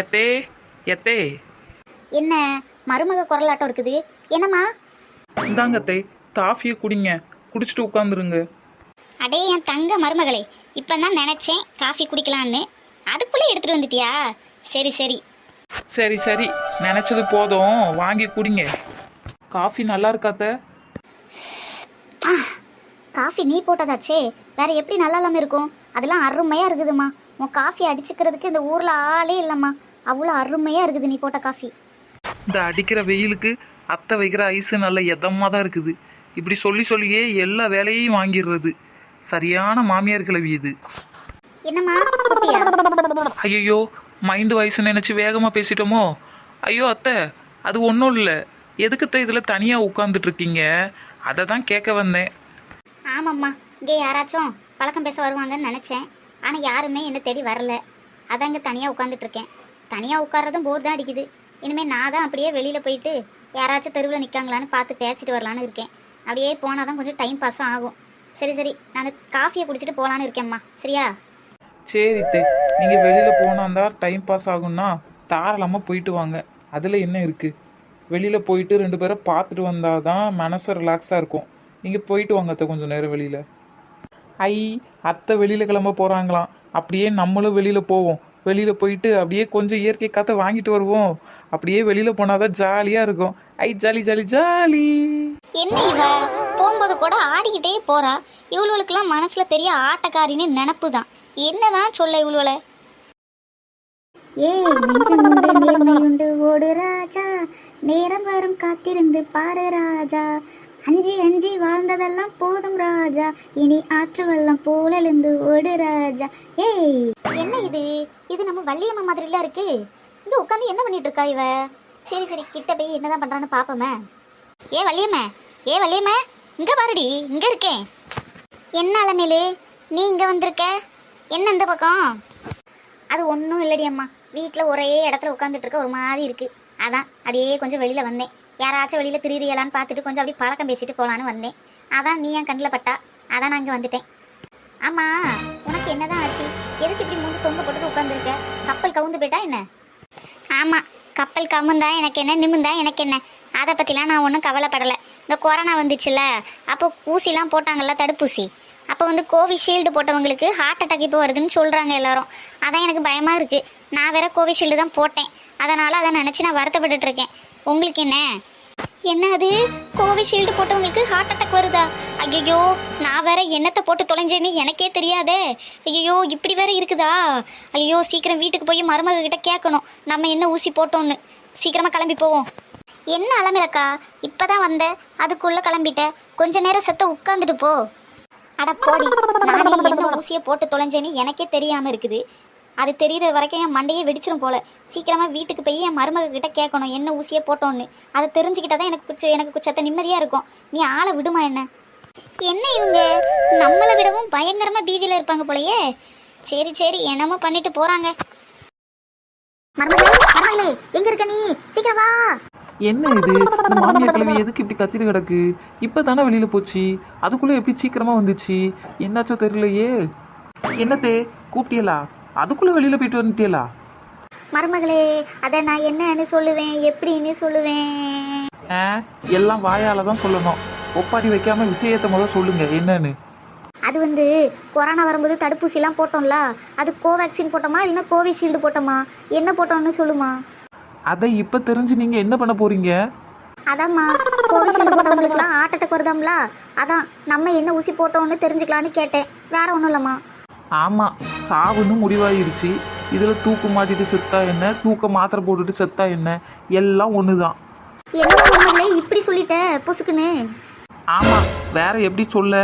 எத்தே எத்தே. என்ன மருமக குரலாட்டம் இருக்குது? என்னம்மா? இந்தாங்க அத்தை காஃபியை குடிங்க. குடிச்சிட்டு உட்காந்துருங்க அடே என் தங்க மருமகளே இப்போ தான் நினச்சேன் காஃபி குடிக்கலான்னு அதுக்குள்ளே எடுத்துகிட்டு வந்துட்டியா? சரி சரி. சரி சரி. நினச்சது போதும். வாங்கி குடிங்க. காஃபி நல்லா இருக்காத்த காஃபி நீ போட்டதாச்சே. வேற எப்படி நல்லா இல்லாமல் இருக்கும்? அதெல்லாம் அருமையாக இருக்குதும்மா. உன் காஃபி அடிச்சுக்கிறதுக்கு இந்த ஊரில் ஆளே இல்லைம்மா. அவ்வளோ அருமையாக இருக்குது நீ போட்ட காஃபி. இந்த அடிக்கிற வெயிலுக்கு அத்தை வைக்கிற ஐஸு நல்ல எதமாக தான் இருக்குது. இப்படி சொல்லி சொல்லியே எல்லா வேலையையும் வாங்கிடுறது. சரியான மாமியார் கிளவி இது. என்னம்மா ஐயோ மைண்டு வயசு நினச்சி வேகமாக பேசிட்டோமோ? ஐயோ அத்தை அது ஒன்றும் இல்லை. எதுக்குத்த இதில் தனியாக உட்காந்துட்டு இருக்கீங்க? அதை தான் கேட்க வந்தேன். ஆமாம்மா இங்கே யாராச்சும் பழக்கம் பேச வருவாங்கன்னு நினச்சேன். ஆனால் யாருமே என்னை தேடி வரல. அதான் தனியாக உட்காந்துட்ருக்கேன் தனியாக உட்கார்றதும் போர் தான் அடிக்குது. இனிமேல் நான் தான் அப்படியே வெளியில் போயிட்டு யாராச்சும் தெருவில் நிற்காங்களான்னு பார்த்து பேசிட்டு வரலான்னு இருக்கேன். அப்படியே போனால் தான் கொஞ்சம் டைம் பாஸும் ஆகும். சரி சரி. நான் காஃபியை குடிச்சிட்டு போகலான்னு இருக்கேம்மா சரியா? சரி தே நீங்கள் வெளியில் போனாந்தா டைம் பாஸ் ஆகும்னா தாராளமாக போயிட்டு வாங்க. அதில் என்ன இருக்குது வெளியில் போயிட்டு ரெண்டு பேரை பார்த்துட்டு வந்தால் தான் மனசு ரிலாக்ஸாக இருக்கும். நீங்கள் போயிட்டு வாங்க கொஞ்சம் நேரம் வெளியில். ஐ அத்தை வெளியில் கிளம்ப போகிறாங்களாம் அப்படியே நம்மளும் வெளியில் போவோம். வெளியில் போயிட்டு அப்படியே கொஞ்சம் இயற்கை காற்றை வாங்கிட்டு வருவோம். அப்படியே வெளியில் போனால் தான் ஜாலியாக இருக்கும். ஐ ஜாலி ஜாலி ஜாலி. என்ன இவ? போகும்போது கூட ஆடிக்கிட்டே போறா. இவளுகளுக்கெல்லாம் மனசுல பெரிய ஆட்டக்காரின்னு நினப்பு தான் என்னதான் சொல்ல இவளுவளை ஏய் நெஞ்சம் உண்டு நேர்மை உண்டு ஓடு ராஜா. நேரம் வரும் காத்திருந்து பாரு ராஜா. அஞ்சி அஞ்சி வாழ்ந்ததெல்லாம் போதும் ராஜா. இனி ஆற்று வெள்ளம் போலெழுந்து ஓடு ராஜா. ஏய் என்ன இது? இது நம்ம வள்ளியம்மா மாதிரிலாம் இருக்கு. இங்க உட்காந்து என்ன பண்ணிட்டு இருக்கா இவ? சரி சரி கிட்ட போய் என்னதான் பண்றான்னு பாப்போமே. ஏ வள்ளியம்மா ஏ வள்ளியம்மா இங்க பாருடி இங்க இருக்கேன். என்ன அலமேலு நீ இங்க வந்திருக்க? என்ன இந்த பக்கம்? அது ஒன்றும் இல்லடி அம்மா. வீட்டில் ஒரே இடத்துல உட்காந்துட்டு இருக்க ஒரு மாதிரி இருக்கு. அதான் அப்படியே கொஞ்சம் வெளியில் வந்தேன். யாராச்சும் வெளியில் திரியலான்னு பார்த்துட்டு கொஞ்சம் அப்படியே பழக்கம் பேசிட்டு போகலான்னு வந்தேன். அதான் நீ என் கண்ணில் பட்டா. அதான் நான் இங்கே வந்துட்டேன். ஆமாம் உனக்கு என்னதான் ஆச்சு? எதுக்கு இப்படி மூஞ்சி தொங்க போட்டுட்டு உட்காந்துருக்க கப்பல் கவுந்து போயிட்டா என்ன? ஆமாம் கப்பல் கவுந்தா எனக்கு என்ன நிமிந்தா எனக்கு என்ன? அதை பற்றிலாம் நான் ஒன்றும் கவலைப்படலை. இந்த கொரோனா வந்துச்சுல்ல அப்போ ஊசிலாம் போட்டாங்கல்ல தடுப்பூசி? அப்போ வந்து கோவிஷீல்டு போட்டவங்களுக்கு ஹார்ட் அட்டாக் இப்போ வருதுன்னு சொல்கிறாங்க எல்லாரும். அதான் எனக்கு பயமாக இருக்குது நான் வேற கோவிஷீல்டு தான் போட்டேன். அதனால் அதை நினச்சி நான் வருத்தப்பட்டுட்டு இருக்கேன். உங்களுக்கு என்ன? என்ன அது கோவிஷீல்டு போட்டவங்களுக்கு ஹார்ட் அட்டாக் வருதா? ஐயோ நான் வேற என்னத்தை போட்டு தொலைஞ்சேன்னு எனக்கே தெரியாதே. ஐயோ இப்படி வேற இருக்குதா? ஐயோ சீக்கிரம் வீட்டுக்கு போய் மருமக கிட்ட கேட்கணும். நம்ம என்ன ஊசி போட்டோன்னு சீக்கிரமா கிளம்பி போவோம். என்ன அலமிலக்கா? இப்பதான் வந்த. அதுக்குள்ள கிளம்பிட்ட. கொஞ்ச நேரம் செத்த உட்காந்துட்டு போ. அட போடி. நானே என்ன ஊசியை போட்டு தொலைஞ்சேன்னு எனக்கே தெரியாம இருக்குது. அது தெரியுற வரைக்கும் என் மண்டையே வெடிச்சிரும் போல. சீக்கிரமா வீட்டுக்கு போய் என் மருமக கிட்ட கேட்கணும் என்ன ஊசியை போட்டோன்னு. அதை தெரிஞ்சுக்கிட்டா தான் எனக்கு குச்ச எனக்கு குச்சத்த நிம்மதியா இருக்கும். நீ ஆளை விடுமா என்ன? என்ன இவங்க? நம்மளை விடவும் பயங்கரமா பீதியில இருப்பாங்க போலயே. சரி சரி என்னமோ பண்ணிட்டு போறாங்க. மருமகளே மருமகளே எங்க இருக்க நீ? சீக்கிரம் வா. என்ன இது? மாமியார் கிழவி எதுக்கு இப்படி கத்திட்டு கிடக்கு? இப்போ தானே வெளியில் போச்சு. அதுக்குள்ளே எப்படி சீக்கிரமாக வந்துச்சு? என்னாச்சோ தெரியலையே. என்னத்தே கூப்பிட்டியலா? அதுக்குள்ளே வெளியில் போயிட்டு வந்துட்டியலா? மருமகளே அதை நான் என்னன்னு சொல்லுவேன் எப்படின்னு சொல்லுவேன்? ஆ எல்லாம் வாயால் தான் சொல்லணும். ஒப்பாரி வைக்காம விஷயத்தை முதல் சொல்லுங்க என்னன்னு. அது வந்து கொரோனா வரும்போது தடுப்பூசிலாம் போட்டோம்ல அது கோவேக்சின் போட்டோமா இல்லைன்னா கோவிஷீல்டு போட்டோமா? என்ன போட்டோம்னு சொல்லுமா? அதை இப்போ தெரிஞ்சு நீங்கள் என்ன பண்ண போறீங்க? அதாம்மா கோவிஷீல்டு போட்டவங்களுக்குலாம் ஹார்ட் அட்டாக் வருதாம்ல? அதான் நம்ம என்ன ஊசி போட்டோம்னு தெரிஞ்சுக்கலான்னு கேட்டேன். வேற ஒன்றும் இல்லைம்மா. ஆமாம் சாவுன்னு முடிவாயிருச்சு இதில் தூக்கு மாட்டிட்டு செத்தா என்ன? தூக்க மாத்திரை போட்டுட்டு செத்தா என்ன? எல்லாம் ஒன்று தான் என்ன இப்படி சொல்லிட்ட பொசுக்குன்னு ஆமாம் வேற எப்படி சொல்ல?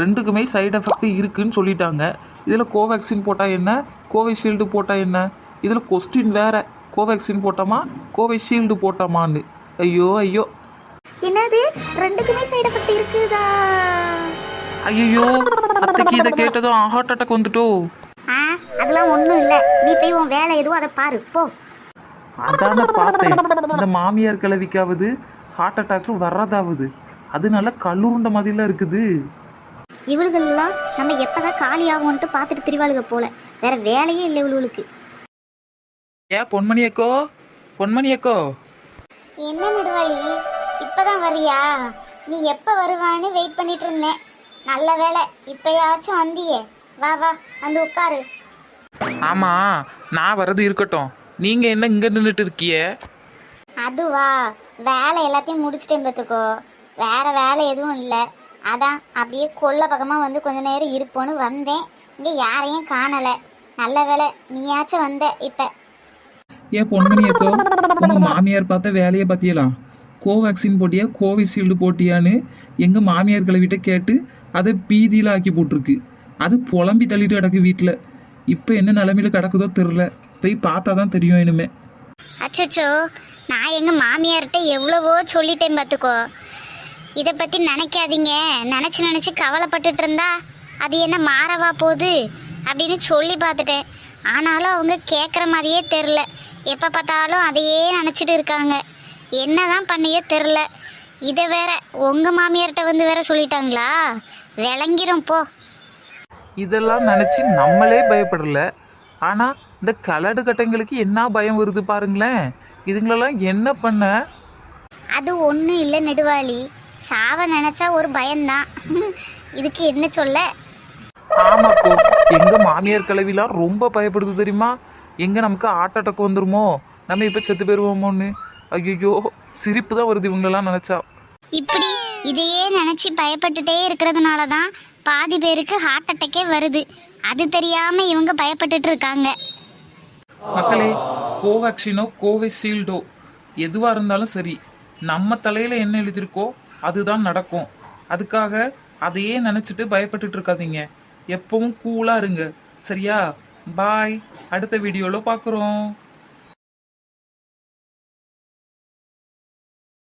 ரெண்டுக்குமே சைடு எஃபெக்ட் இருக்குன்னு சொல்லிட்டாங்க. இதில் கோவேக்சின் போட்டால் என்ன? கோவிஷீல்டு போட்டால் என்ன? இதில் கொஸ்டின் வேற. கோவேக்சின் போட்டோமா? கோவிஷீல்டு போட்டோமான்னு. ஐயோ ஐயோ. என்னது? ரெண்டுக்குமே சைடு எஃபெக்ட் இருக்குதா? ஐயோ அத்தைக்கு இதை கேட்டதும் ஹார்ட் அட்டாக் வந்துட்டோ. ஆ அதெல்லாம் ஒன்றும் இல்லை. நீ போய் உன் வேலை எதுவும் அதை பாரு. போ. அதான பார்த்தேன். இந்த மாமியார் கிளவிக்காவது ஹார்ட் அட்டாக்கு வர்றதாவது. அதனால கல்லுருண்ட மாதிரிலாம் இருக்குது. இவளுகள்லாம் நம்ம எப்பதான் காலி ஆகும்ன்ட்டு பார்த்துட்டு திரிவாளுக போல. வேற வேலையே இல்லை இவளுகளுக்கு ஏ பொன்மணி அக்கோ? பொன்மணி அக்கோ? என்ன நெடுவாளி? இப்பதான் வரியா நீ எப்ப வருவான்னு வெயிட் பண்ணிட்டு இருந்தேன். நல்ல வேலை இப்பயாச்சும் வந்தியே. வா வா வந்து உட்காரு. ஆமா நான் வர்றது இருக்கட்டும். நீங்க என்ன இங்க நின்றுட்டு இருக்கிய அதுவா வேலை எல்லாத்தையும் முடிச்சிட்டேன் பார்த்துக்கோ. வேற வேலை எதுவும் இல்லை. அதான் அப்படியே கொல்ல பக்கமாக வந்து கொஞ்ச நேரம் இருப்போன்னு வந்தேன். இங்கே யாரையும் காணலை. நல்ல வேலை நீயாச்சும் வந்த இப்போ. ஏன் உங்க மாமியார் பார்த்த வேலையை பத்தியலாம் கோவேக்சின் போட்டியா கோவிஷீல்டு போட்டியான்னு எங்கள் மாமியார் கிளவிட்ட கேட்டு அதை பீதியில் ஆக்கி போட்டிருக்கு. அது புலம்பி தள்ளிட்டு கிடக்கு வீட்டில் இப்போ என்ன நிலமையில கிடக்குதோ தெரில போய் பார்த்தா தான் தெரியும் இனிமே. அச்சச்சோ நான் எங்கள் மாமியார்கிட்ட எவ்வளவோ சொல்லிட்டேன் பார்த்துக்கோ. இதை பற்றி நினைக்காதீங்க. நினச்சி நினச்சி கவலைப்பட்டுட்டு இருந்தா அது என்ன மாறவா போகுது அப்படின்னு சொல்லி பார்த்துட்டேன். ஆனாலும் அவங்க கேட்குற மாதிரியே தெரில எப்போ பார்த்தாலும் அதையே நினச்சிட்டு இருக்காங்க. என்னதான் பண்ணியோ தெரில இதை வேற உங்கள் மாமியார்கிட்ட வந்து வேற சொல்லிட்டாங்களா? விளங்கிரும் போ. இதெல்லாம் நினச்சி நம்மளே பயப்படல. ஆனால் இந்த கலடு கட்டைங்களுக்கு என்ன பயம் வருது பாருங்களேன். இதுங்களெல்லாம் என்ன பண்ண? அது ஒன்றும் இல்லை நெடுவாளி. சாவ நினச்சா ஒரு பயம்தான். இதுக்கு என்ன சொல்ல? ஆமாக்கோ எங்க மாமியார் கிளவிலாம் ரொம்ப பயப்படுது தெரியுமா? எங்க நமக்கு ஹார்ட் அட்டாக் வந்துருமோ? நம்ம இப்ப செத்து போயிருவோமோன்னு. ஐயோ சிரிப்பு தான் வருது இவங்களெல்லாம் நினைச்சா. இப்படி இதையே நினச்சி பயப்பட்டுட்டே இருக்கிறதுனால தான் பாதி பேருக்கு ஹார்ட் அட்டாக்கே வருது. அது தெரியாம இவங்க பயப்பட்டுட்டு இருக்காங்க மக்களே கோவேக்சினோ கோவிஷீல்டோ எதுவாக இருந்தாலும் சரி நம்ம தலையில என்ன எழுதியிருக்கோ அதுதான் நடக்கும். அதுக்காக அதையே நினைச்சிட்டு பயப்பட்டுட்டு இருக்காதீங்க எப்பவும் கூலா இருங்க. சரியா? பாய் அடுத்த வீடியோல பார்க்குறோம்.